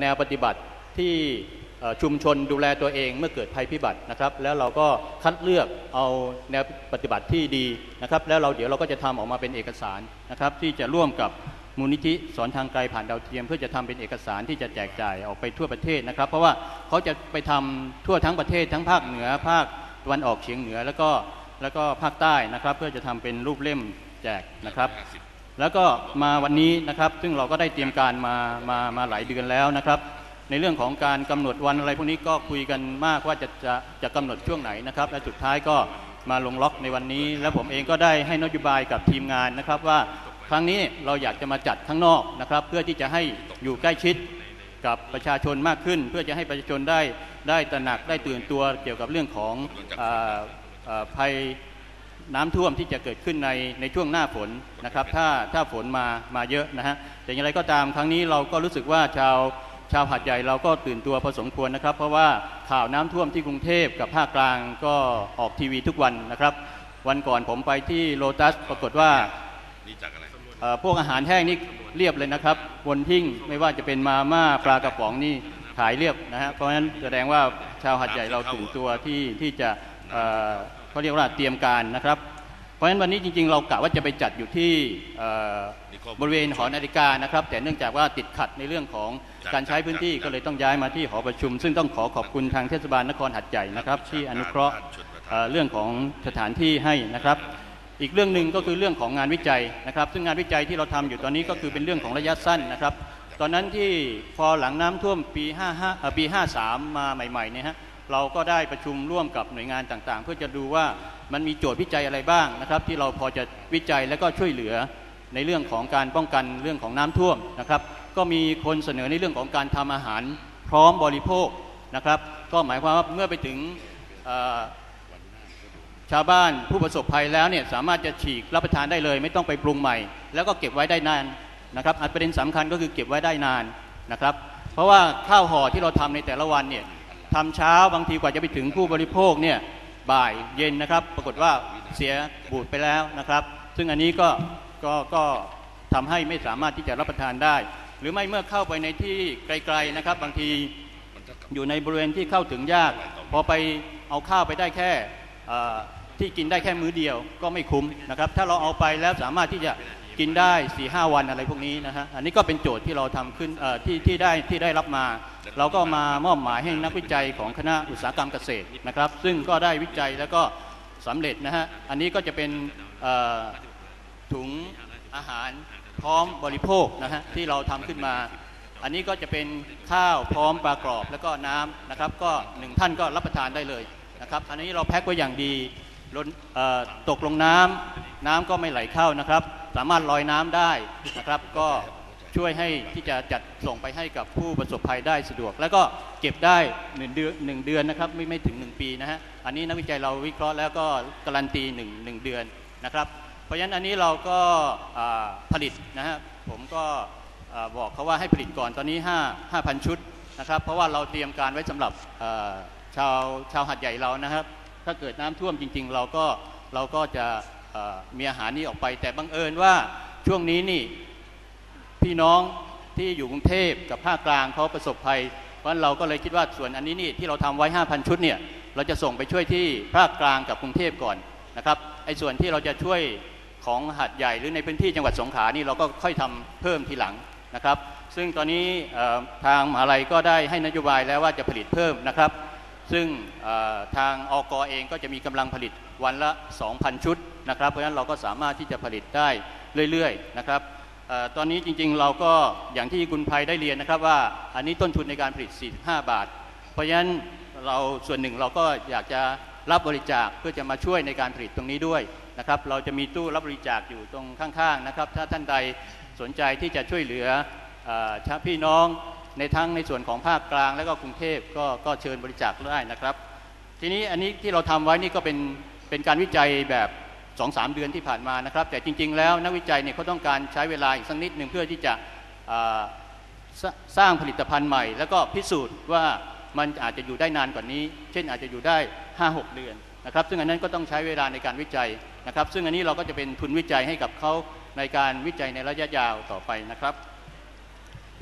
แนวปฏิบัติที่ชุมชนดูแลตัวเองเมื่อเกิดภัยพิบัตินะครับ แล้วเราก็คัดเลือกเอาแนวปฏิบัติที่ดีนะครับ แล้วเราเดี๋ยวเราก็จะทำออกมาเป็นเอกสารนะครับ ที่จะร่วมกับมูลนิธิสอนทางไกลผ่านดาวเทียม เพื่อจะทำเป็นเอกสารที่จะแจกจ่ายออกไปทั่วประเทศนะครับ เพราะว่าเขาจะไปทำทั่วทั้งประเทศทั้งภาคเหนือภาคตะวันออกเฉียงเหนือแล้วก็แล้วก็ภาคใต้นะครับ เพื่อจะทำเป็นรูปเล่มแจกนะครับ แล้วก็มาวันนี้นะครับ ซึ่งเราก็ได้เตรียมการมามามาหลายเดือนแล้วนะครับ ในเรื่องของการกำหนดวันอะไรพวกนี้ก็คุยกันมากว่าจะจะจะกำหนดช่วงไหนนะครับ และสุดท้ายก็มาลงล็อกในวันนี้ และผมเองก็ได้ให้นโยบายกับทีมงานนะครับว่าครั้งนี้เราอยากจะมาจัดข้างนอกนะครับ เพื่อที่จะให้อยู่ใกล้ชิดกับประชาชนมากขึ้น เพื่อจะให้ประชาชนได้ได้ตระหนักได้ตื่นตัวเกี่ยวกับเรื่องของอ่าอ่าภัย น้ำท่วมที่จะเกิดขึ้นในในช่วงหน้าฝนนะครับ ถ้าถ้าฝนมามาเยอะนะฮะแต่อย่างไรก็ตามครั้งนี้เราก็รู้สึกว่าชาวชาวหัดใหญ่เราก็ตื่นตัวพอสมควรนะครับ เพราะว่าข่าวน้ำท่วมที่กรุงเทพกับภาคกลางก็ออกทีวีทุกวันนะครับ วันก่อนผมไปที่โลตัสปรากฏว่าพวกอาหารแห้งนี่เรียบเลยนะครับบนหิ้งไม่ว่าจะเป็นมาม่าปลากระป๋องนี่ขายเรียบนะฮะเพราะฉะนั้นแสดงว่าชาวหัดใหญ่เราตื่นตัวที่ที่จะ เอ่อเขาเรียกว่าเตรียมการนะครับ เพราะฉะนั้นวันนี้จริงๆ เรากะว่าจะไปจัดอยู่ที่เอ่อบริเวณหอนาฬิกานะครับ แต่เนื่องจากว่าติดขัดในเรื่องของการใช้พื้นที่ก็เลยต้องย้ายมาที่หอประชุม ซึ่งต้องขอขอบคุณทางเทศบาลนครหัดใหญ่นะครับ ที่อนุเคราะห์เอ่อเรื่องของสถานที่ให้นะครับอีกเรื่องหนึ่งก็คือเรื่องของงานวิจัยนะครับ ซึ่งงานวิจัยที่เราทำอยู่ตอนนี้ก็คือเป็นเรื่องของระยะสั้นนะครับ ตอนนั้นที่พอหลังน้ำท่วมปี 55เอ่อปี 53 มาใหม่ๆเนี่ยฮะ เราก็ได้ประชุมร่วมกับหน่วยงานต่างๆ เพื่อจะดูว่ามันมีโจทย์วิจัยอะไรบ้างนะครับ ที่เราพอจะวิจัยและก็ช่วยเหลือในเรื่องของการป้องกันเรื่องของน้ำท่วมนะครับ ก็มีคนเสนอในเรื่องของการทำอาหารพร้อมบริโภคนะครับ ก็หมายความว่าเมื่อไปถึงชาวบ้านผู้ประสบภัยแล้วเนี่ยสามารถจะฉีกรับประทานได้เลย ไม่ต้องไปปรุงใหม่ แล้วก็เก็บไว้ได้นานนะครับอันประเด็นสำคัญก็คือเก็บไว้ได้นานนะครับ เพราะว่าข้าวห่อที่เราทำในแต่ละวันเนี่ย ทำเช้าบางทีกว่าจะไปถึงผู้บริโภคเนี่ยบ่ายเย็นนะครับ ปรากฏว่าเสียบูดไปแล้วนะครับ ซึ่งอันนี้ก็ก็ก็ทำให้ไม่สามารถที่จะรับประทานได้ หรือไม่เมื่อเข้าไปในที่ไกลๆนะครับ บางทีอยู่ในบริเวณที่เข้าถึงยาก พอไปเอาข้าวไปได้แค่ที่กินได้แค่มื้อเดียวก็ไม่คุ้มนะครับ ถ้าเราเอาไปแล้วสามารถที่จะ กินได้4ีหวันอะไรพวกนี้นะฮะอันนี้ก็เป็นโจทย์ที่เราทำขึ้นที่ที่ได้ที่ได้รับมา เราก็มามอบหมายให้นักวิจัยของคณะอุตสาหกรรมเกษตรนะครับ ซึ่งก็ได้วิจัยแล้วก็สำเร็จนะฮะอันนี้ก็จะเป็นถุงอาหารพร้อมบริโภคนะฮะที่เราทำขึ้นมา อันนี้ก็จะเป็นข้าวพร้อมปลากรอบแล้วก็น้ำนะครับ ก็หนึ่งท่านก็รับประทานได้เลยนะครับ อันนี้เราแพ็คไว้อย่างดีล้นตกลงน้ำน้ำก็ไม่ไหลเข้านะครับ สามารถลอยน้ำได้นะครับ ก็ช่วยให้ที่จะจัดส่งไปให้กับผู้ประสบภัยได้สะดวก แล้วก็เก็บได้หนึ่งเดือนหนึ่งเดือนนะครับไม่ไม่ถึง 1 ปีนะฮะอันนี้นักวิจัยเราวิเคราะห์แล้วก็การันตีหนึ่งหนึ่งเดือนนะครับ เพราะฉะนั้นอันนี้เราก็ผลิตนะฮะผมก็บอกเขาว่าให้ผลิตก่อนตอนนี้5 5,000 ชุดนะครับ เพราะว่าเราเตรียมการไว้สำหรับชาวชาวหัดใหญ่เรานะครับ ถ้าเกิดน้ำท่วมจริง ๆ เราก็เราก็จะ มีอาหารนี้ออกไป แต่บังเอิญว่าช่วงนี้นี่พี่น้องที่อยู่กรุงเทพกับภาคกลางเขาประสบภัย เพราะเราก็เลยคิดว่าส่วนอันนี้นี่ที่เราทำไว้ 5,000 ชุดเนี่ยเราจะส่งไปช่วยที่ภาคกลางกับกรุงเทพก่อนนะครับไอ้ส่วนที่เราจะช่วยของหัดใหญ่หรือในพื้นที่จังหวัดสงขลานี่เราก็ค่อยทำเพิ่มทีหลังนะครับ ซึ่งตอนนี้ทางมหาลัยก็ได้ให้นโยบายแล้วว่าจะผลิตเพิ่มนะครับ ซึ่งทางอกเองก็จะมีกำลังผลิตวันละ 2,000 ชุด นะครับ เพราะฉะนั้นเราก็สามารถที่จะผลิตได้เรื่อยๆนะครับออตอนนี้จริงๆเราก็อย่างที่คุณภัยได้เรียนนะครับว่าอันนี้ต้นทุนในการผลิต 45 บาท เพราะฉะนั้นเราส่วนหนึ่งเราก็อยากจะรับบริจาคเพื่อจะมาช่วยในการผลิตตรงนี้ด้วยนะครับ เราจะมีตู้รับบริจาคอยู่ตรงข้างๆนะครับ ถ้าท่านใดสนใจที่จะช่วยเหลืออชาพี่น้องในทั้งในส่วนของภาคกลางและก็กรุงเทพก็ก็เชิญบริจาคได้นะครับ ทีนี้อันนี้ที่เราทำไว้นี่ก็เป็นเป็นการวิจัยแบบ 2องสเดือนที่ผ่านมานะครับ แต่จริง ๆ แล้วนักวิจัยเนี่ยเขาต้องการใช้เวลาอีกสักนิดหนึ่งเพื่อที่จะสสร้างผลิตภัณฑ์ใหม่ แล้วก็พิสูจน์ว่ามันอาจจะอยู่ได้นานกว่านี้ เช่นอาจจะอยู่ได้ 5-6 เดือนนะครับ ซึ่งอันนั้นก็ต้องใช้เวลาในการวิจัยนะครับ ซึ่งอันนี้เราก็จะเป็นทุนวิจัยให้กับเขาในการวิจัยในระยะยาวต่อไปนะครับ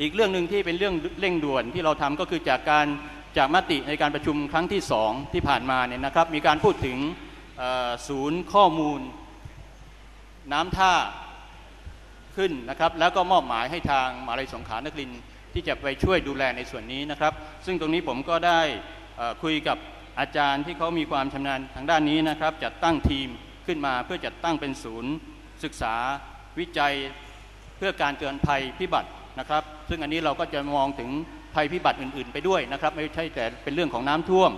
อีกเรื่องหนึ่งที่เป็นเรื่องเร่งด่วนที่เราทำก็คือจากการจากมติในการประชุมครั้งที่สองที่ผ่านมาเนี่ยนะครับ มีการพูดถึง ศูนย์ข้อมูลน้ำท่าขึ้นนะครับ แล้วก็มอบหมายให้ทางมหาลัยสงขลานครินทร์ที่จะไปช่วยดูแลในส่วนนี้นะครับ ซึ่งตรงนี้ผมก็ได้คุยกับอาจารย์ที่เขามีความชำนาญทางด้านนี้นะครับ จัดตั้งทีมขึ้นมาเพื่อจัดตั้งเป็นศูนย์ ศึกษาวิจัยเพื่อการเตือนภัยพิบัตินะครับ ซึ่งอันนี้เราก็จะมองถึงภัยพิบัติอื่น ๆ ไปด้วยนะครับ ไม่ใช่แต่เป็นเรื่องของน้ำท่วม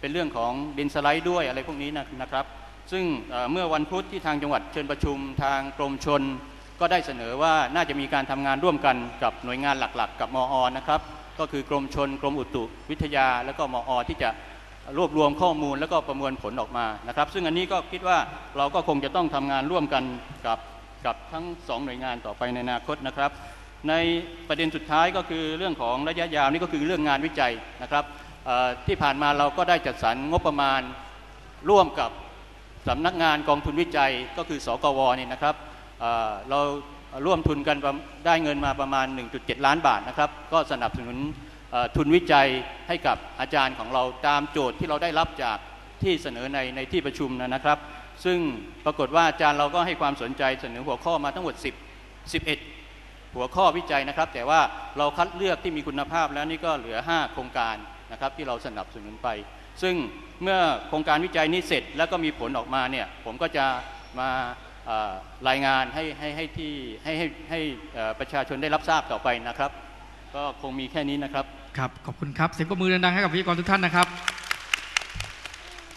เป็นเรื่องของดินสไลด์ด้วยอะไรพวกนี้นะนะครับ ซึ่งเมื่อวันพุธที่ทางจังหวัดเชิญประชุมทางกรมชน ก็ได้เสนอว่าน่าจะมีการทำงานร่วมกันกับหน่วยงานหลักๆ กับมออนะครับก็คือกรมชนกรมอุตุวิทยา แล้วก็มออที่จะรวบรวมข้อมูลแล้วก็ประมวลผลออกมานะครับ ซึ่งอันนี้ก็คิดว่าเราก็คงจะต้องทำงานร่วมกันกับกับทั้งสองหน่วยงานต่อไปในอนาคตนะครับ ในประเด็นสุดท้ายก็คือเรื่องของระยะยาวนี่ก็คือเรื่องงานวิจัยนะครับ ที่ผ่านมาเราก็ได้จัดสรรงบประมาณร่วมกับสำนักงานกองทุนวิจัยก็คือสกวนี่นะครับเเราร่วมทุนกันได้เงินมาประมาณ 1.7 ล้านบาทนะครับก็สนับสนุนทุนวิจัยให้กับอาจารย์ของเราตามโจทย์ที่เราได้รับจากที่เสนอในในที่ประชุมนะครับ ซึ่งปรากฏว่าอาจารย์เราก็ให้ความสนใจเสนอหัวข้อมาทั้งหมด 10 11 หัวข้อวิจัยนะครับ แต่ว่าเราคัดเลือกที่มีคุณภาพแล้วนี่ก็เหลือ 5 โครงการ นะครับที่เราสนับสนุนไป ซึ่งเมื่อโครงการวิจัยนี้เสร็จแล้วก็มีผลออกมาเนี่ยผมก็จะมารายงานให้ให้ให้ที่ให้ให้ให้ประชาชนได้รับทราบต่อไปนะครับ ก็คงมีแค่นี้นะครับครับขอบคุณครับเสียงปรบมือดังๆให้กับพิธีกรทุกท่านนะครับ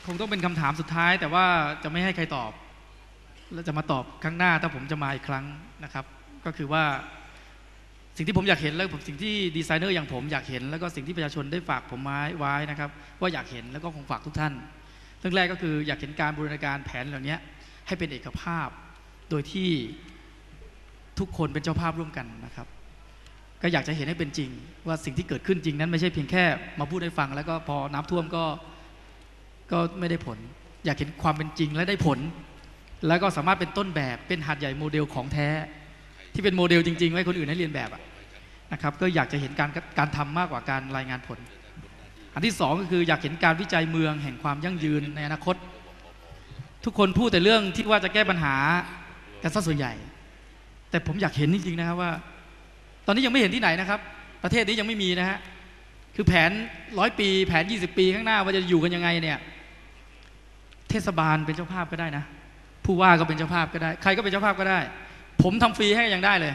คงต้องเป็นคำถามสุดท้าย แต่ว่าจะไม่ให้ใครตอบ แล้วจะมาตอบครั้งหน้าถ้าผมจะมาอีกครั้งนะครับ ก็คือว่า สิ่งที่ผมอยากเห็นแล้วผมสิ่งที่ดีไซเนอร์อย่างผมอยากเห็น แล้วก็สิ่งที่ประชาชนได้ฝากผมไว้นะครับ ว่าอยากเห็นแล้วก็คงฝากทุกท่านเรื่องแรกก็คืออยากเห็นการบูรณาการแผนเหล่านี้ให้เป็นเอกภาพโดยที่ทุกคนเป็นเจ้าภาพร่วมกันนะครับ ก็อยากจะเห็นให้เป็นจริง ว่าสิ่งที่เกิดขึ้นจริงนั้นไม่ใช่เพียงแค่มาพูดให้ฟัง แล้วก็พอน้ำท่วมก็ก็ไม่ได้ผล อยากเห็นความเป็นจริงและได้ผล แล้วก็สามารถเป็นต้นแบบเป็นหาดใหญ่โมเดลของแท้ ที่เป็นโมเดลจริงๆไว้คนอื่นให้เรียนแบบนะครับก็อยากจะเห็นการการทำมากกว่าการรายงานผล อันที่สองก็คืออยากเห็นการวิจัยเมืองแห่งความยั่งยืนในอนาคต ทุกคนพูดแต่เรื่องที่ว่าจะแก้ปัญหากันซะส่วนใหญ่ แต่ผมอยากเห็นจริงๆนะครับว่า ตอนนี้ยังไม่เห็นที่ไหนนะครับ ประเทศนี้ยังไม่มีนะฮะคือแผนร้อยปี แผน 20 ปีข้างหน้าว่าจะอยู่กันยังไงเนี่ยเทศบาลเป็นเจ้าภาพก็ได้นะผู้ว่าก็เป็นเจ้าภาพก็ได้ ใครก็เป็นเจ้าภาพก็ได้ ผมทำฟรีให้ยังได้เลย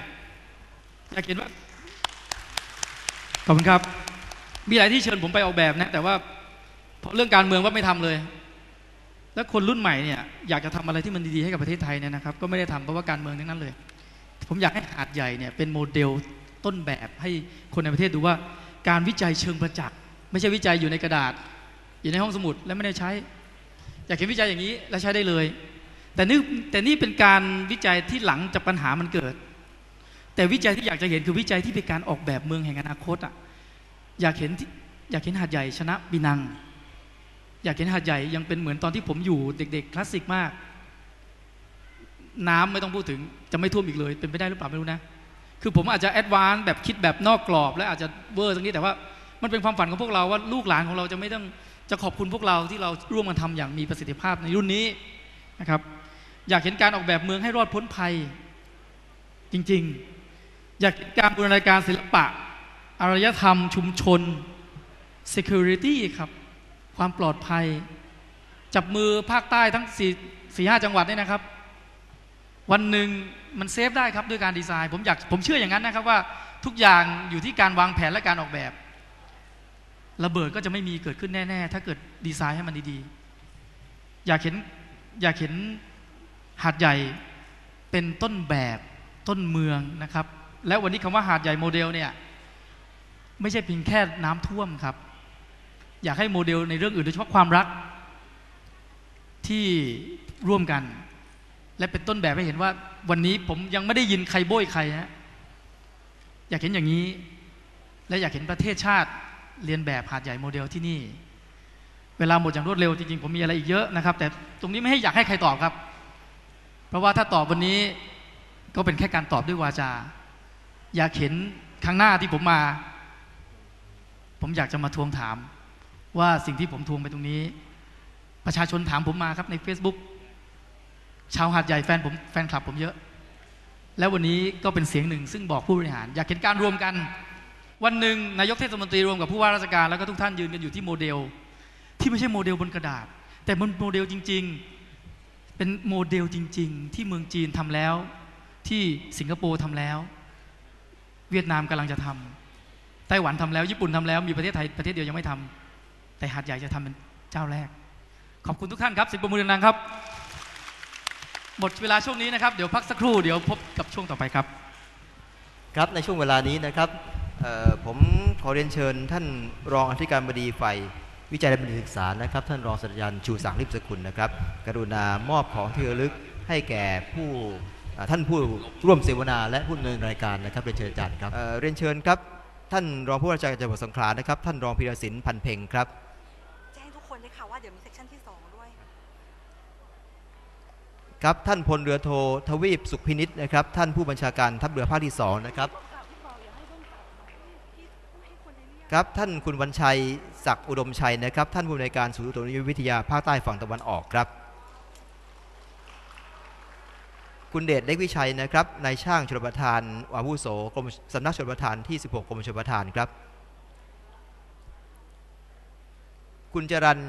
อยากเห็นว่าขอบคุณครับ มีหลายที่เชิญผมไปออกแบบนะ แต่ว่าเพราะเรื่องการเมืองว่าไม่ทำเลย แล้วคนรุ่นใหม่เนี่ยอยากจะทำอะไรที่มันดีๆให้กับประเทศไทยเนี่ยนะครับ ก็ไม่ได้ทำเพราะว่าการเมืองทั้งนั้นเลย ผมอยากให้หาดใหญ่เนี่ยเป็นโมเดลต้นแบบให้คนในประเทศดูว่า การวิจัยเชิงประจักษ์ไม่ใช่วิจัยอยู่ในกระดาษ อยู่ในห้องสมุดแล้วไม่ได้ใช้ อยากเห็นวิจัยอย่างนี้แล้วใช้ได้เลย แต่นี่แต่นี่เป็นการวิจัยที่หลังจากปัญหามันเกิด แต่วิจัยที่อยากจะเห็นคือวิจัยที่เป็นการออกแบบเมืองแห่งอนาคตอะอยากเห็นอยากเห็นหาดใหญ่ชนะบินัง อยากเห็นหาดใหญ่ยังเป็นเหมือนตอนที่ผมอยู่เด็ก ๆ คลาสสิกมาก น้ำไม่ต้องพูดถึงจะไม่ท่วมอีกเลยเป็นไปได้หรือเปล่าไม่รู้นะ คือผมอาจจะแอดวานซ์แบบคิดแบบนอกกรอบ และอาจจะเวอร์ตรงนี้แต่ว่ามันเป็นความฝันของพวกเราว่าลูกหลานของเราจะไม่ต้องจะขอบคุณพวกเราที่เราร่วมกันทำอย่างมีประสิทธิภาพในรุ่นนี้นะครับ อยากเห็นการออกแบบเมืองให้รอดพ้นภัย จริงๆ อยากเห็นการบูรณาการศิลปะ อารยธรรมชุมชน security ครับ ความปลอดภัย จับมือภาคใต้ทั้งสี่สี่ห้าจังหวัดเนี่ยนะครับ วันหนึ่งมันเซฟได้ครับด้วยการดีไซน์ ผมอยากผมเชื่ออย่างนั้นนะครับว่าทุกอย่างอยู่ที่การวางแผนและการออกแบบ ระเบิดก็จะไม่มีเกิดขึ้นแน่ ๆ ถ้าเกิดดีไซน์ให้มันดีๆ อยากเห็นอยากเห็น หาดใหญ่เป็นต้นแบบต้นเมืองนะครับ และวันนี้คำว่าหาดใหญ่โมเดลเนี่ยไม่ใช่เพียงแค่น้ำท่วมครับ อยากให้โมเดลในเรื่องอื่นโดยเฉพาะความรักที่ร่วมกัน และเป็นต้นแบบให้เห็นว่าวันนี้ผมยังไม่ได้ยินใครโบยใครฮะอยากเห็นอย่างนี้ และอยากเห็นประเทศชาติเรียนแบบหาดใหญ่โมเดลที่นี่ เวลาหมดอย่างรวดเร็วจริงๆผมมีอะไรอีกเยอะนะครับ แต่ตรงนี้ไม่ให้อยากให้ใครตอบครับ เพราะว่าถ้าตอบวันนี้ก็เป็นแค่การตอบด้วยวาจา อยากเห็นครั้งหน้าที่ผมมา ผมอยากจะมาทวงถาม ว่าสิ่งที่ผมทวงไปตรงนี้ ประชาชนถามผมมาครับใน Facebook ชาวหาดใหญ่แฟนผมแฟนคลับผมเยอะ แล้ววันนี้ก็เป็นเสียงหนึ่ง ซึ่งบอกผู้บริหาร อยากเห็นการรวมกัน วันหนึ่งนายกเทศมนตรีรวมกับผู้ว่าราชการแล้วก็ทุกท่านยืนกันอยู่ที่โมเดล ที่ไม่ใช่โมเดลบนกระดาษ แต่มันโมเดลจริง ๆ เป็นโมเดลจริง ๆ ที่เมืองจีนทำแล้ว ที่สิงคโปร์ทำแล้ว เวียดนามกำลังจะทำไต้หวันทำแล้ว ญี่ปุ่นทำแล้วมีประเทศไทยประเทศเดียวยังไม่ทำแต่หาดใหญ่จะทำเป็นเจ้าแรก ขอบคุณทุกท่านครับสิบประมือดังครับหมดเวลาช่วงนี้นะครับ เดี๋ยวพักสักครู่เดี๋ยวพบกับช่วงต่อไปครับ ครับในช่วงเวลานี้นะครับผมขอเรียนเชิญท่านรองอธิการบดีฝ่าย วิจัยและบัณฑิตศึกษานะครับ ท่านรองศาสตราจารย์ชูศักดิ์ลิบสกุลนะครับ กรุณามอบของที่ระลึกให้แก่ผู้อ่าท่านผู้ร่วมเสวนาและผู้ดำเนินรายการนะครับเรียนเชิญอาจารย์ครับเอ่อเรียนเชิญครับ ท่านรองผู้ว่าราชการจังหวัดสงขลานะครับท่านรองพีรศิลป์พันเพ็งครับแจ้งทุกคนเลยค่ะว่าเดี๋ยวมีเซกชันที่2ด้วยครับท่านพลเรือโททวีปสุขพินิษนะครับท่านผู้บัญชาการทัพเรือภาคที่สองนะครับ ครับท่านคุณวันชัยศักดิ์อุดมชัยนะครับ ท่านผู้อำนวยการศูนย์อุตุนิยมวิทยาภาคใต้ฝั่งตะวันออกครับ คุณเดชเล็กวิชัยนะครับนายช่างชลประทานอาวุโสกรมสำนักชลประทานที่ 16กรมชลประทานครับ คุณจรัน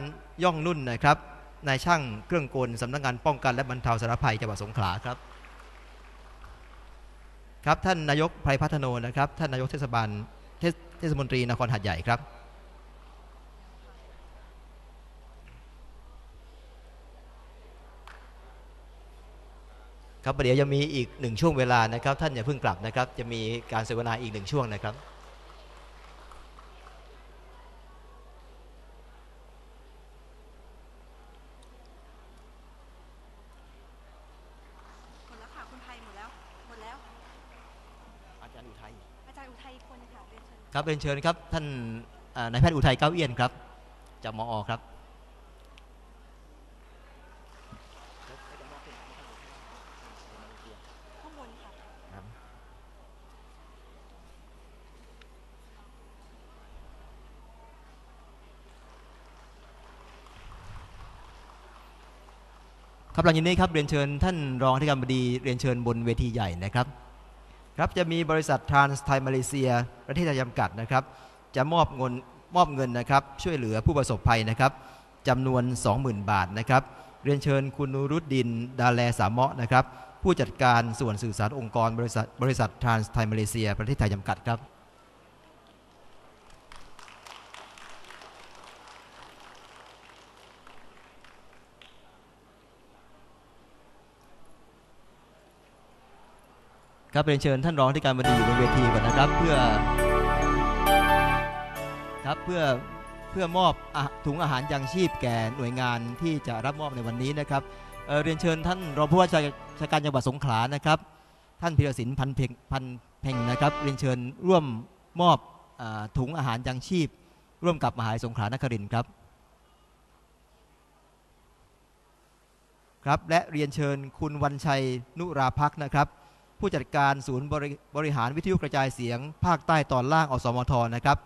ย่องนุ่นนะครับนายช่างเครื่องกลสำนักงานป้องกันและบรรเทาสาธารณภัยจังหวัดสงขลาครับครับท่านนายกไพรพัฒโนนะครับ ท่านนายกเทศบาล เทศมนตรีนครหัดใหญ่ครับครับประเดี๋ยวยังมีอีกหนึ่งช่วงเวลานะครับ ท่านอย่าเพิ่งกลับนะครับ จะมีการเสวนาอีกหนึ่งช่วงนะครับ หมดแล้วค่ะ คุณไทยหมดแล้ว หมดแล้ว อาจารย์อุทัย อาจารย์อุทัยอีกคนหนึง ค่ะเรียนเชิญครับเรียนเชิญครับท่านนายแพทย์อุทัยเก้าเอี้ยนครับจากมอครับข้างบนค่ะครับหลังจากนี้ครับเรียนเชิญท่านรองอธิการบดีเรียนเชิญบนเวทีใหญ่นะครับ ครับจะมีบริษัททรานส์ไทยมาเลเซีย ประเทศไทยจำกัดนะครับ จะมอบเงินมอบเงินนะครับ ช่วยเหลือผู้ประสบภัยนะครับจำนวน 20,000 บาทนะครับ เรียนเชิญคุณนูรุดดิน ดาแลสามะนะครับ ผู้จัดการส่วนสื่อสารองค์กรบริษัทบริษัททรานส์ไทยมาเลเซีย ประเทศไทยจำกัดครับ ครับเรียนเชิญท่านรองที่การบดีอยู่บนเวทีก่อนนะครับ เพื่อครับเพื่อเพื่อมอบอถุงอาหารยังชีพแก่หน่วยงานที่จะรับมอบในวันนี้นะครับเเรียนเชิญท่านรองผู้ว่าราชการจังหวัดสงขลานะครับ ท่านพิรศิลป์พันเพ็งพันเพ็งนะครับ เรียนเชิญร่วมมอบอถุงอาหารยังชีพ ร่วมกับมหาวิทยาลัยสงขลานครินทร์ครับครับและเรียนเชิญคุณวันชัยนุราพักนะครับ ผู้จัดการศูนย์บริหารวิทยุกระจายเสียง ภาคใต้ตอนล่างอสมทนะครับ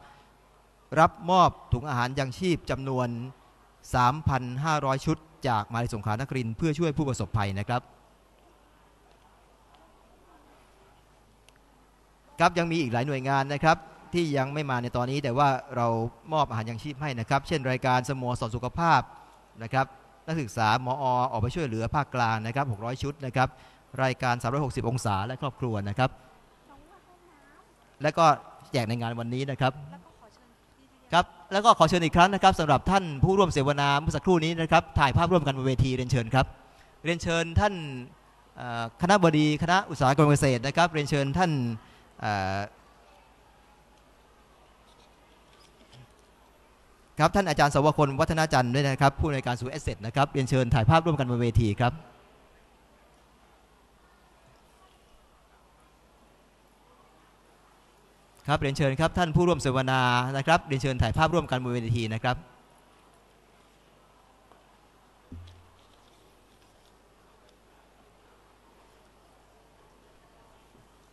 รับมอบถุงอาหารยังชีพจำนวน 3,500 ชุด จากมาวิทยาลัยสงขลานครินเพื่อช่วยผู้ประสบภัยนะครับครับยังมีอีกหลายหน่วยงานนะครับ ที่ยังไม่มาในตอนนี้แต่ว่าเรามอบอาหารยังชีพให้นะครับ เช่นรายการสโมสรสุขภาพนะครับนักศึกษามอออกไปช่วยเหลือภาคกลางนะครับ 600 ชุดนะครับ รายการ 360 องศาและครอบครัวนะครับ และก็แจกในงานวันนี้นะครับครับแล้วก็ขอเชิญอีกครั้งนะครับสำหรับท่านผู้ร่วมเสวนาเมื่อสักครู่นี้นะครับถ่ายภาพร่วมกันบนเวทีเรียนเชิญครับ เรียนเชิญท่านคณะบดีคณะอุตสาหกรรมเกษตรนะครับ เรียนเชิญท่านครับท่านอาจารย์สวคลวัฒนาจันทร์ด้วยนะครับผู้ในการศูนย์เอสเซนะครับเรียนเชิญถ่ายภาพร่วมกันบนเวทีครับ ครับเรียนเชิญครับท่านผู้ร่วมเสวนานะครับเรียนเชิญถ่ายภาพร่วมกันบนเวทีนะครับ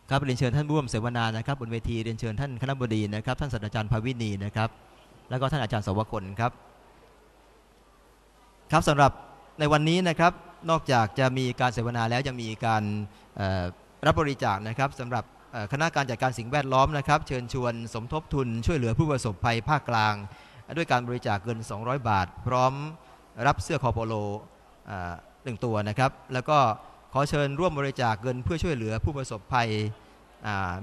ครับเรียนเชิญท่านผู้ร่วมเสวนานะครับบนเวทีเรียนเชิญท่านคณบดีนะครับ ท่านศาสตราจารย์ภาวินีนะครับ แล้วก็ท่านอาจารย์สวคลครับ ครับสำหรับในวันนี้นะครับนอกจากจะมีการเสวนาแล้วยังมีการรับบริจาคนะครับสำหรับ คณะการจัดการสิ่งแวดล้อมนะครับเชิญชวนสมทบทุนช่วยเหลือผู้ประสบภัยภาคกลาง ด้วยการบริจาคเงิน 200 บาท พร้อมรับเสื้อคอโปโล่หนึ่งตัวนะครับ แล้วก็ขอเชิญร่วมบริจาคเงินเพื่อช่วยเหลือผู้ประสบภัย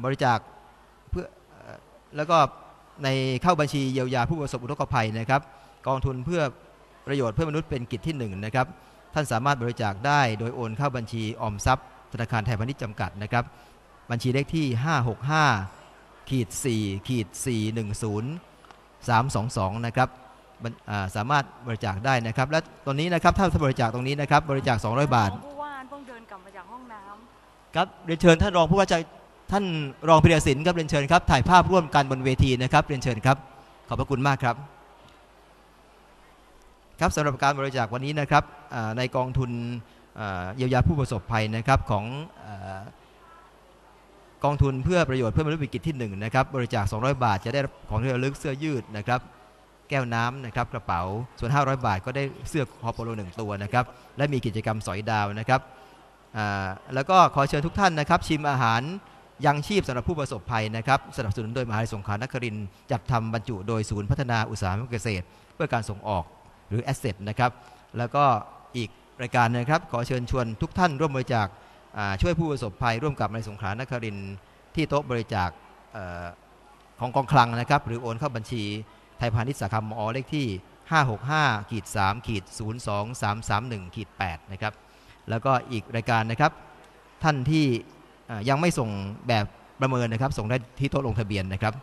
บริจาคเพื่อแล้วก็ในเข้าบัญชีเยียวยาผู้ประสบอุทกภัยนะครับ กองทุนเพื่อประโยชน์เพื่อมนุษย์เป็นกิจที่หนึ่งนะครับท่านสามารถบริจาคได้โดยโอนเข้าบัญชีออมทรัพย์ธนาคารไทยพาณิชย์จำกัดนะครับ บัญชีเลขที่ 565ขีด4ขีด410 322 นะครับบัญอ่าสามารถบริจาคได้นะครับ และตอนนี้นะครับถ้าบริจาคตรงนี้นะครับ บริจาค 200 บาทน้องผู้ว่านเพิ่งเดินกลับมาจากห้องน้ำครับเรียนเชิญท่านรองผู้ว่าการท่านรองพิรศิลป์ครับเรียนเชิญครับ ถ่ายภาพร่วมกันบนเวทีนะครับเรียนเชิญครับ ขอบพระคุณมากครับครับสำหรับการบริจาควันนี้นะครับอ่าในกองทุนอ่าเยียวยาผู้ประสบภัยนะครับของอา กองทุนเพื่อประโยชน์เพื่อมนุษยวิกิจที่1นะครับบริจาค 200 บาทจะได้ของที่ระลึกเสื้อยืดนะครับแก้วน้ำนะครับกระเป๋าส่วน 500 บาทก็ได้เสื้อคอโปโลหนึ่งตัวนะครับและมีกิจกรรมสอยดาวนะครับแล้วก็ขอเชิญทุกท่านนะครับ ชิมอาหารยังชีพสำหรับผู้ประสบภัยนะครับสนับสนุนโดยมหาวิทยาลัยสงขลานครินทร์จัดทำบรรจุโดยศูนย์พัฒนาอุตสาหกรรมเกษตร เพื่อการส่งออกหรือ Asset นะครับแล้วก็อีกรายการนะครับขอเชิญชวนทุกท่านร่วมบริจาค ช่วยผู้ประสบภัยร่วมกับในสงขลานครินที่โต๊ะบริจาคของกองคลังนะครับ หรือโอนเข้าบัญชีไทยพาณิชย์สาขามอเลขที่ 565ขีด3ขีด02331ขีด8นะครับ แล้วก็อีกรายการนะครับ ท่านที่ยังไม่ส่งแบบประเมินนะครับ ส่งได้ที่โต๊ะลงทะเบียนนะครับ